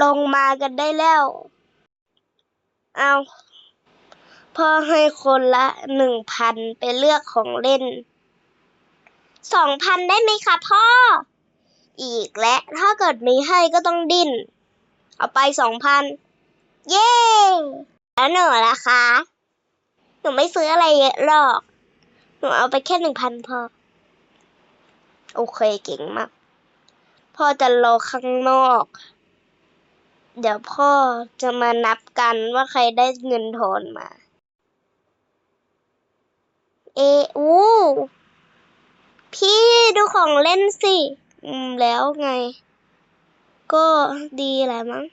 ลงมากันได้แล้ว เอาพ่อให้คนละหนึ่งพันไปเลือกของเล่น สองพันได้ไหมคะพ่อ อีกและถ้าเกิดไม่ให้ก็ต้องดิ้น เอาไปสองพัน เย้ แล้วหนูล่ะคะ หนูไม่ซื้ออะไรเยอะหรอก หนูเอาไปแค่หนึ่งพันพอ โอเคเก่งมาก พ่อจะรอข้างนอก เดี๋ยวพ่อจะมานับกันว่าใครได้เงินทอนมา เออู้พี่ดูของเล่นสิ อืม แล้วไง ก็ดีแหละมั้ง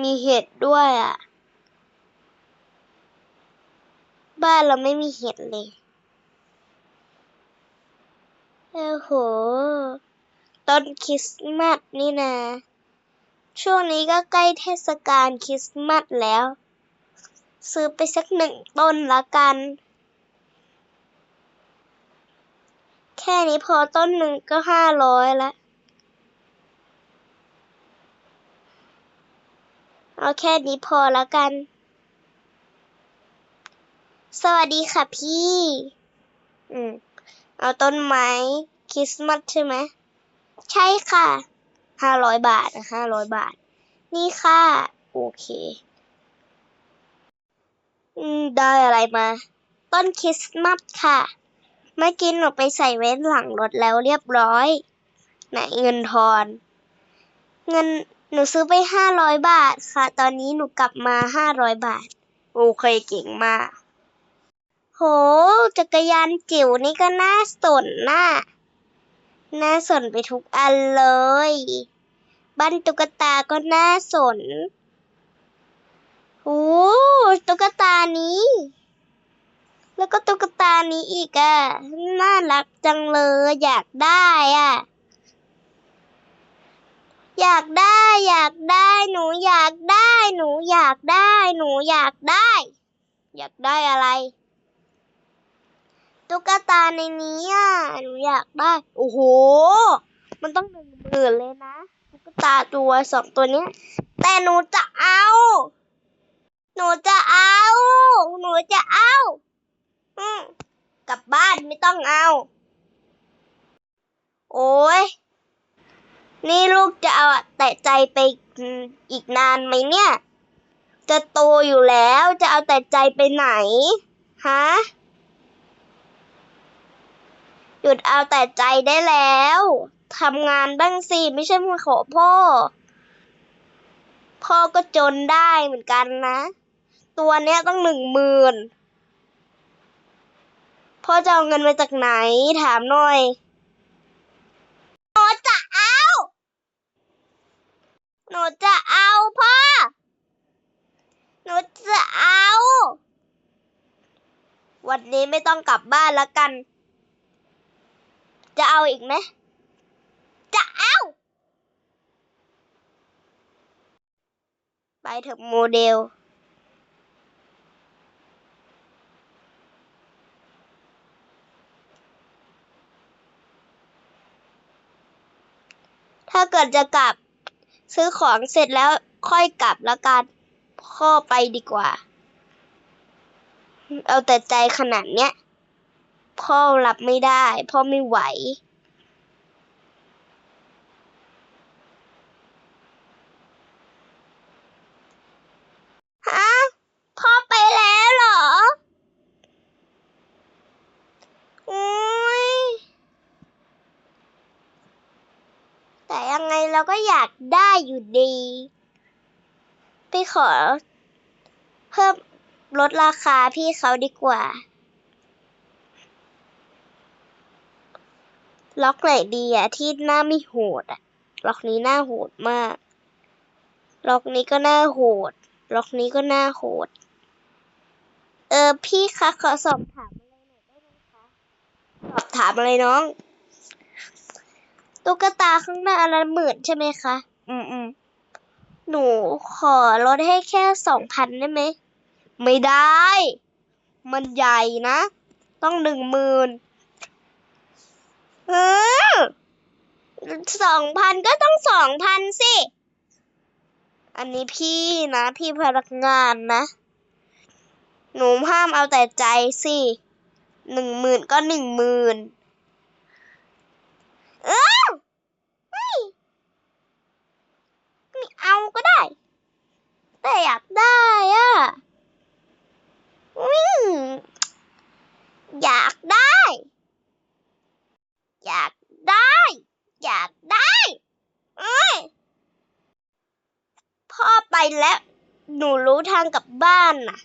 มีเห็ดด้วยอะ บ้านเราไม่มีเห็ดเลย โอ้โห ต้นคริสต์มาสนี่นะช่วงนี้ก็ใกล้เทศกาลคริสต์มาสแล้ว ซื้อไปสักหนึ่งต้นละกัน แค่นี้พอต้นหนึ่งก็ห้าร้อยละเอาแค่นี้พอล้วกัน สวัสดีค่ะพี่ อืม เอาต้นไม้คริสต์มาสใช่ไหม ใช่ค่ะห้าร้อยบาทนะห้าร้อยบาท นี่ค่ะ โอเค อืม ได้อะไรมา ต้นคริสต์มาสค่ะ เมื่อกี้หนูไปใส่ไว้หลังรถแล้วเรียบร้อย ไหนเงินทอน เงินหนูซื้อไปห้าร้อยบาทค่ะ ตอนนี้หนูกลับมาห้าร้อยบาท โอเคเก่งมาก โห จักรยานจิ๋วนี่ก็น่าสนน่ะ น่าสนไปทุกอันเลย บ้านตุ๊กตาก็น่าสน โอ้ตุ๊กตานี้ แล้วก็ตุ๊กตานี้อีกอะ น่ารักจังเลย อยากได้อะ อยากได้ อยากได้ หนูอยากได้ หนูอยากได้ หนูอยากได้ อยากได้อะไราในนี้อะหนูอยากได้ โอ้โห มันต้องหนึ่งหมื่นเลยนะตุ๊กตาตัวสองตัวนี้ แต่หนูจะเอา หนูจะเอา หนูจะเอาอืมกลับบ้านไม่ต้องเอา โอ้ยนี่ลูกจะเอาแต่ใจไปอีกนานไหมเนี่ย จะโตอยู่แล้วจะเอาแต่ใจไปไหน ฮะ ยุดเอาแต่ใจได้แล้วทำงานบ้างสิไม่ใช่มาขอพ่อ พ่อก็จนได้เหมือนกันนะ ตัวเนี้ยต้องหนึ่งหมื่นพ่อจะเอาเงินมาจากไหนถามหน่อยหนูจะเอาหนูจะเอาพ่อหนูจะเอา วันนี้ไม่ต้องกลับบ้านแล้วกัน จะเอาอีกไหม จะเอา ไปเถอะโมเดล ถ้าเกิดจะกลับ ซื้อของเสร็จแล้วค่อยกลับแล้วกันพ่อไปดีกว่า เอาแต่ใจขนาดเนี้ย พ่อรับไม่ได้ พ่อไม่ไหว ฮะ พ่อไปแล้วเหรอ อุ้ย แต่ยังไงเราก็อยากได้อยู่ดี ไปขอ เพิ่มลดราคาพี่เขาดีกว่า ล็อกไหนดีอะที่หน้าไม่โหดอะล็อกนี้หน้าโหดมาก ล็อกนี้ก็หน้าโหด ล็อกนี้ก็หน้าโหด เออพี่คะขอสอบถามอะไรหน่อยได้ไหมคะสอบถามอะไรน้อง ตุ๊กตาข้างหน้าอันละหมื่นใช่ไหมคะ อืมอืมหนูขอลดให้แค่สองพันได้ไหม ไม่ได้ มันใหญ่นะ ต้องหนึ่งหมื่น เออสองพันก็ต้องสองพันสิ อันนี้พี่นะ พี่พนักงานนะ หนูห้ามเอาแต่ใจสิหนึ่งหมื่นก็หนึ่งหมื่นเอ้าไม่ไม่เอาก็ได้ แต่อยากได้อะอยากได้ อยากได้ อยากได้เอ้ยพ่อไปแล้วหนูรู้ทางกลับบ้านน่ะ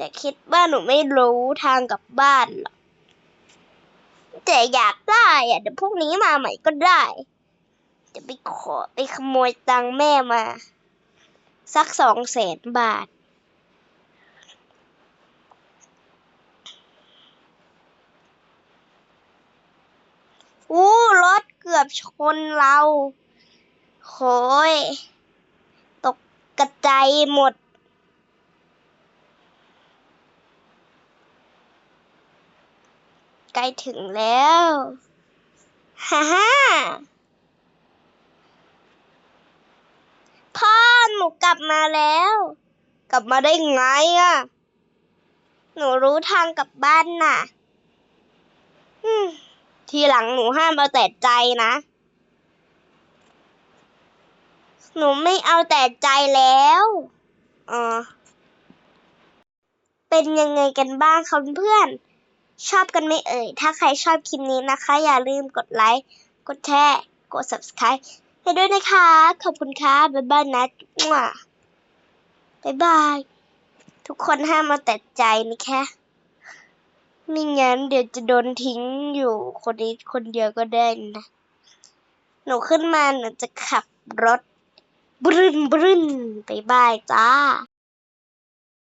จะคิดว่าหนูไม่รู้ทางกลับบ้านหรอกแต่อยากได้อะเดี๋ยวพรุ่งนี้มาใหม่ก็ได้ จะไปขอไปขโมยตังค์แม่มา สักสองแสนบาท อู้รถเกือบชนเราโหยตกกระจายหมด ใกล้ถึงแล้ว ฮ่าฮ่าพ่อหนูกลับมาแล้ว กลับมาได้ไงอะหนูรู้ทางกลับบ้านน่ะ ทีหลังหนูห้ามเอาแต่ใจนะ หนูไม่เอาแต่ใจแล้วอ๋อเป็นยังไงกันบ้างคะเพื่อน ชอบกันไหมเอ่ย ถ้าใครชอบคลิปนี้นะคะ อย่าลืมกดไลค์ กดแชร์ กด subscribe ให้ด้วยนะคะ ขอบคุณค่ะ บ๊ายบายนะบ๊ายบาย ทุกคนห้ามเอาแต่ใจนะคะ ไม่งั้นเดี๋ยวจะโดนทิ้งอยู่คนนี้คนเดียวก็ได้นะ หนูขึ้นมาหนูจะขับรถบรึนบรึนไปบายจ้า